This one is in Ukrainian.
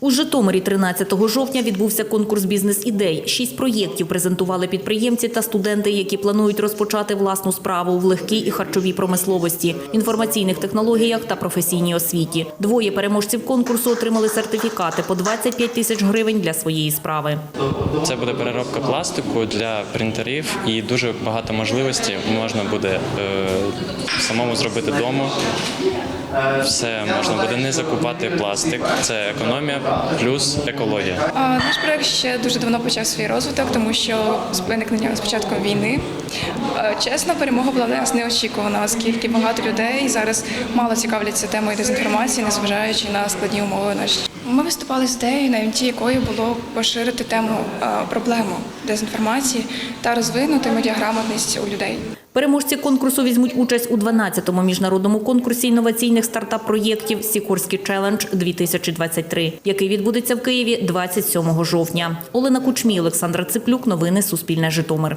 У Житомирі 13 жовтня відбувся конкурс бізнес-ідей. Шість проєктів презентували підприємці та студенти, які планують розпочати власну справу в легкій і харчовій промисловості, інформаційних технологіях та професійній освіті. Двоє переможців конкурсу отримали сертифікати по 25 тисяч гривень для своєї справи. Це буде переробка пластику для принтерів і дуже багато можливостей можна буде е, самому зробити вдома. Все можна буде не закупати пластик. Це економія плюс екологія. Наш проект ще дуже давно почав свій розвиток, тому що з виникнення з початком війни. Чесно, перемога була для нас неочікувана, оскільки багато людей зараз мало цікавляться темою дезінформації, незважаючи на складні умови наші. Ми виступали з ідеєю, на імті якої було поширити тему проблему дезінформації та розвинути медіаграмотність у людей. Переможці конкурсу візьмуть участь у 12-му міжнародному конкурсі інноваційних стартап-проєктів «Сікорський челендж 2023», який відбудеться в Києві 27 жовтня. Олена Кучмій, Олександра Циплюк, Новини Суспільне Житомир.